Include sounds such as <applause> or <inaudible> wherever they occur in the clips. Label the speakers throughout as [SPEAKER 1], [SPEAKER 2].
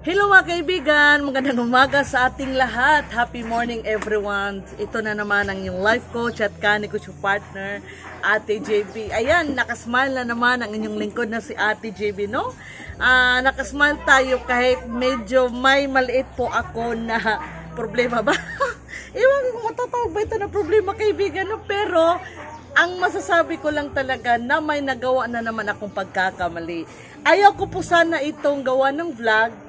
[SPEAKER 1] Hello mga kaibigan, magandang umaga sa ating lahat. Happy morning everyone. Ito na naman ang inyong life coach at kaniko yung partner, Ate JB. Ayan, nakasmile na naman ang inyong lingkod na si Ate JB, no? Ah, nakasmile tayo kahit medyo may maliit po ako na problema ba? <laughs> Ewan ko matatawag ba ito na problema kaibigan, no? Pero ang masasabi ko lang talaga na may nagawa na naman akong pagkakamali. Ayaw ko po sana itong gawa ng vlog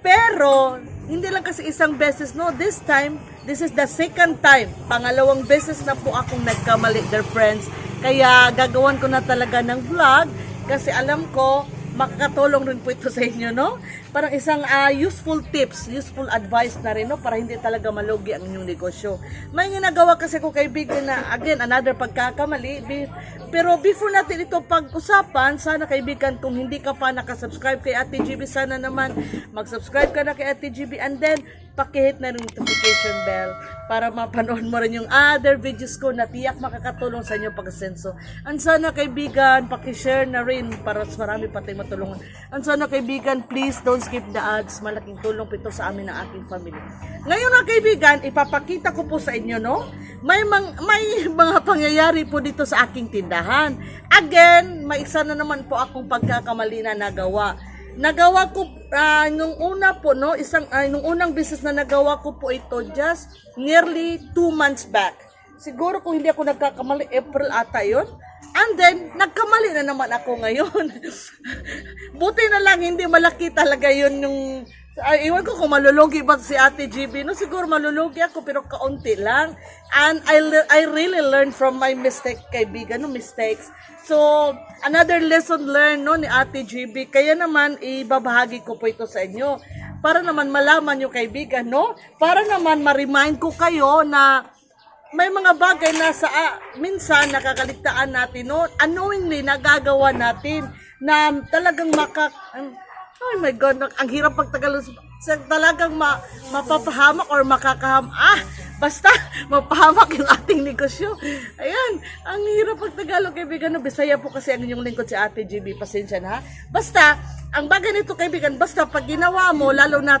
[SPEAKER 1] pero, hindi lang kasi isang beses, no? This time, this is the second time. Pangalawang beses na po akong nagkamali, dear friends. Kaya, gagawan ko na talaga ng vlog. Kasi alam ko, makakatulong rin po ito sa inyo, no? Parang isang ah, useful tips, useful advice na rin, no? Para hindi talaga malugi ang inyong negosyo. May ginagawa kasi ko kaibigan na, again, another pagkakamali. Be- Pero before natin ito pag-usapan, sana kaibigan, kung hindi ka pa nakasubscribe kay Ate GB, sana naman mag-subscribe ka na kay Ate GB and then pakihit na yung notification bell para mapanood mo rin yung other videos ko na tiyak makakatulong sa inyo pag-asenso. And sana kaibigan, pakishare na rin para marami pa tayong matulungan. And sana kaibigan, please don't skip the ads. Malaking tulong po ito sa amin ng aking family. Ngayon na kaibigan, ipapakita ko po sa inyo, no? May, mang, may <laughs> mga pangyayari po dito sa aking tindahan. Again, may isa na naman po akong pagkakamali na nagawa. Nagawa ko ah, nung una po no, isang ay nung unang business na nagawa ko po ito just nearly two months back. Siguro kung hindi ako nagkakamali, April ata 'yon. And then, nagkamali na naman ako ngayon. <laughs> Buti na lang, hindi malaki talaga yun yung... Ay, iwan ko kung malulugi ba si Ate GB. No, siguro malulugi ako, pero kaunti lang. And I, I really learned from my mistake, kaibigan, no, mistakes. So, another lesson learned, no, ni Ate GB. Kaya naman, ibabahagi ko po ito sa inyo. Para naman malaman nyo, kaibigan, no? Para naman ma-remind ko kayo na may mga bagay na sa ah, minsan nakakaligtaan natin no unknowingly nagagawa natin na talagang maka ang- oh my god ang hirap pag Tagalog sa talagang ma, mapapahamak or makakaham ah basta <laughs> mapahamak yung ating negosyo. Ayan ang hirap pag Tagalog kaibigan. No Bisaya po kasi ang inyong lingkod si Ate GB pasensya na ha? Basta ang bagay nito kaibigan basta pag ginawa mo lalo na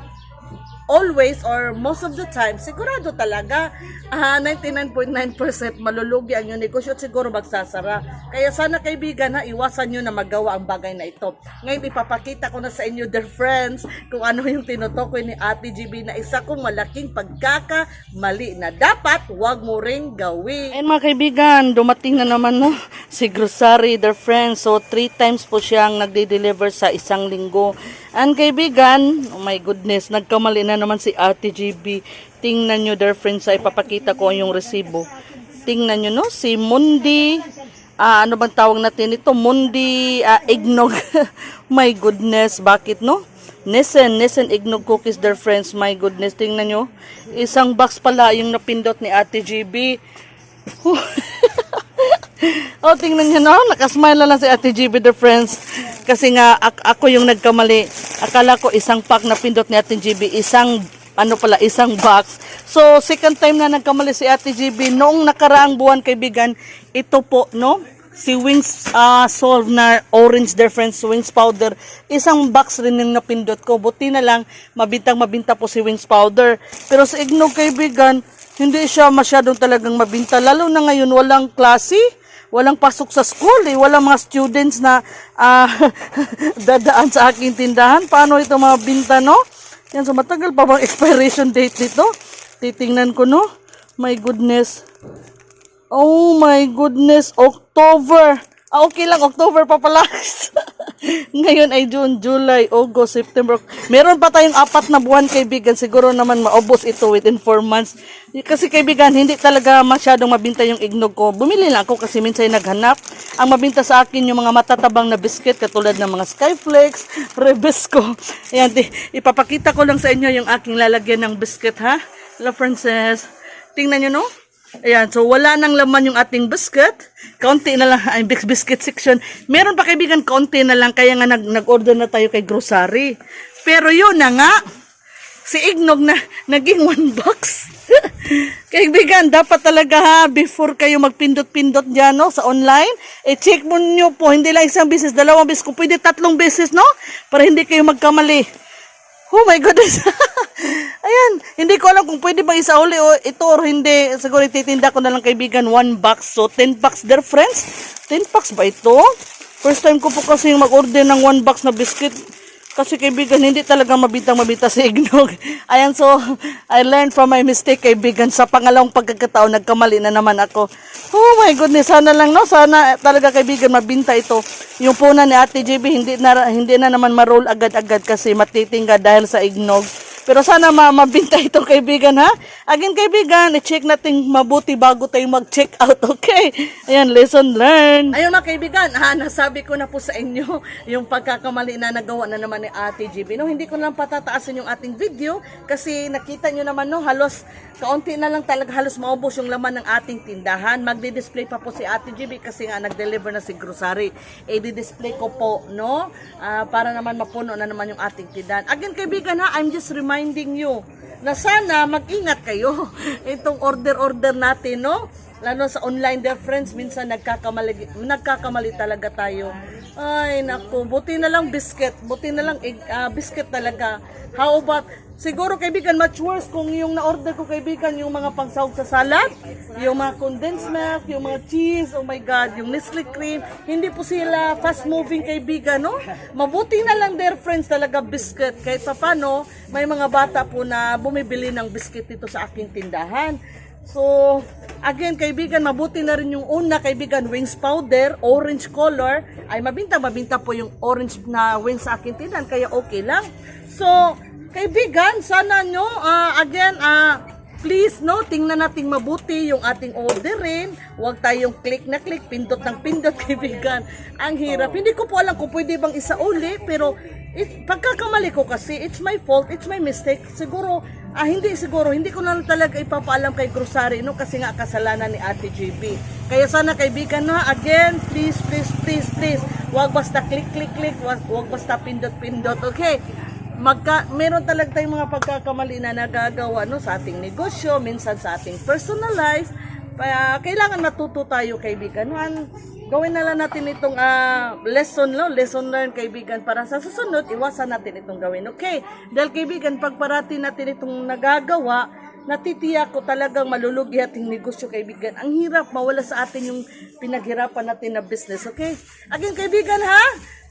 [SPEAKER 1] always or most of the time, sigurado talaga, ah 99.9% malulugi ang iyong negosyo at siguro magsasara. Kaya sana kaibigan ha, iwasan nyo na magawa ang bagay na ito. Ngayon ipapakita ko na sa inyo, dear friends, kung ano yung tinutukoy ni Ate GB na isa kong malaking pagkakamali na dapat wag mo ring gawin. And mga kaibigan, dumating na naman no, si Grocery, dear friends. So, three times po siyang nagde-deliver sa isang linggo. And kaibigan, oh my goodness, nagkamali na naman si Ate GB. Tingnan nyo, dear friends, sa ipapakita ko yung resibo. Tingnan nyo, no? Si Mundi, ah, ano bang tawag natin ito? Mundi ah, Ignog. <laughs> my goodness, bakit, no? Nissen, Nissen Ignog Cookies, dear friends. My goodness, tingnan nyo. Isang box pala yung napindot ni Ate GB. <laughs> oh, tingnan nyo, no? Nakasmile na lang si Ate GB, dear friends. Kasi nga, ak- ako yung nagkamali. Akala ko isang pack na pindot ni Ate GB, isang, ano pala, isang box. So, second time na nagkamali si Ate GB. Noong nakaraang buwan, kaibigan, ito po, no? Si Wings ah Solve na orange difference Wings powder. Isang box rin yung napindot ko. Buti na lang, mabintang mabinta po si Wings powder. Pero sa Ignog, kaibigan, hindi siya masyadong talagang mabinta. Lalo na ngayon, walang klase walang pasok sa school eh. Walang mga students na ah, <laughs> dadaan sa aking tindahan. Paano ito mga binta, no? Yan, so matagal pa bang expiration date nito? Titingnan ko, no? My goodness. Oh my goodness, October. Ah, okay lang, October pa pala. <laughs> Ngayon ay June, July, August, September. Meron pa tayong apat na buwan, kaibigan. Siguro naman maubos ito within 4 months. Kasi kaibigan, hindi talaga masyadong mabinta yung ignog ko. Bumili lang ako kasi minsan naghanap. Ang mabinta sa akin yung mga matatabang na biscuit katulad ng mga Skyflakes, Rebisco. Ayan, di- ipapakita ko lang sa inyo yung aking lalagyan ng biscuit, ha? La Princess. Tingnan nyo, no? Ayan, so wala nang laman yung ating biscuit. Kaunti na lang, ay bis- biscuit section. Meron pa kaibigan, kaunti na lang, kaya nga nag, nag-order na tayo kay grocery. Pero yun na nga, si Ignog na naging one box. <laughs> kaibigan, dapat talaga ha, before kayo magpindot-pindot dyan, no, sa online, eh check mo nyo po, hindi lang isang beses, dalawang beses, kung pwede tatlong beses, no, para hindi kayo magkamali. Oh my goodness. <laughs> Ayan, hindi ko alam kung pwede bang isauli o ito or hindi. Siguro ititinda ko na lang kaibigan one box. So 10 packs there friends. 10 packs ba ito? First time ko po kasi mag-order ng one box na biscuit. Kasi kaibigan, hindi talaga mabitang mabita si Ignog. <laughs> Ayan, so, I learned from my mistake, kaibigan. Sa pangalawang pagkakataon, nagkamali na naman ako. Oh my goodness, sana lang, no? Sana talaga, kaibigan, mabinta ito. Yung puna ni Ate JB, hindi na, hindi na naman ma-roll agad-agad kasi matitingga dahil sa Ignog. Pero sana ma mabinta ito, kaibigan, ha? Again, kaibigan, i-check natin mabuti bago tayo mag-check out, <laughs> okay? Ayan, lesson learned. Ayun mga kaibigan, ha, nasabi ko na po sa inyo <laughs> yung pagkakamali na nagawa na naman ni Ate GB. No, hindi ko lang patataasin yung ating video kasi nakita nyo naman, no, halos kaunti na lang talaga halos maubos yung laman ng ating tindahan. Magdi-display pa po si Ate GB kasi nga nag-deliver na si grocery. Di-display ko po, no? Ah, para naman mapuno na naman yung ating tindahan. Again, kaibigan ha, I'm just reminding you na sana mag-ingat kayo. <laughs> Itong order-order natin, no? Lalo sa online their friends, minsan nagkakamali, nagkakamali talaga tayo. Ay, naku, buti na lang biscuit. Buti na lang egg, ah, biscuit talaga. How about, siguro kaibigan, much worse kung yung na-order ko kaibigan, yung mga pangsahog sa salad, yung mga condensed milk, yung mga cheese, oh my God, yung Nestle cream, hindi po sila fast-moving kaibigan, no? Mabuti na lang their friends talaga biscuit. Kahit pa paano, may mga bata po na bumibili ng biscuit dito sa aking tindahan. So, again, kaibigan, mabuti na rin yung una, kaibigan, wings powder, orange color. Ay, mabinta, mabinta po yung orange na wings sa akin tindahan, kaya okay lang. So, kaibigan, sana nyo, ah, again, ah, please, no, tingnan natin mabuti yung ating orderin. Huwag tayong click na click, pindot ng pindot, <laughs> kaibigan. Ang hirap. Hindi ko po alam kung pwede bang isauli, pero it, pagkakamali ko kasi, it's my fault, it's my mistake. Siguro, ah, hindi siguro, hindi ko na talaga ipapaalam kay grocery, no, kasi nga kasalanan ni Ate JB. Kaya sana kaibigan, no, again, please, please, please, please, huwag basta click, click, click, huwag, huwag basta pindot, pindot, okay? Magka, meron talaga tayong mga pagkakamali na nagagawa no, sa ating negosyo, minsan sa ating personal life. Kaya kailangan matuto tayo kaibigan. An, gawin na lang natin itong ah, lesson, no? lesson learned kaibigan para sa susunod, iwasan natin itong gawin. Okay? Dahil kaibigan, pag parati natin itong nagagawa, natitiyak ko talagang malulugi ating negosyo kaibigan. Ang hirap mawala sa atin yung pinaghirapan natin na business. Okay? Again kaibigan ha?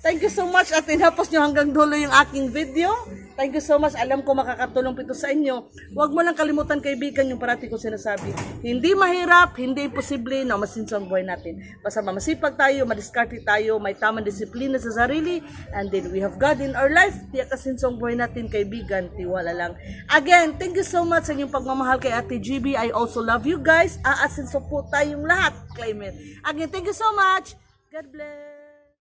[SPEAKER 1] Thank you so much at tinapos nyo hanggang dulo yung aking video. Thank you so much. Alam ko makakatulong po ito sa inyo. Huwag mo lang kalimutan kaibigan yung parati ko sinasabi. Hindi mahirap, hindi imposible na masinsang buhay natin. Basta masipag tayo, madiskarte tayo, may tamang disiplina sa sarili, and then we have God in our life. Tiyak kasinsang buhay natin kaibigan, tiwala lang. Again, thank you so much sa inyong pagmamahal kay Ate GB. I also love you guys. Aasinso po tayong lahat. It. Again, thank you so much. God bless.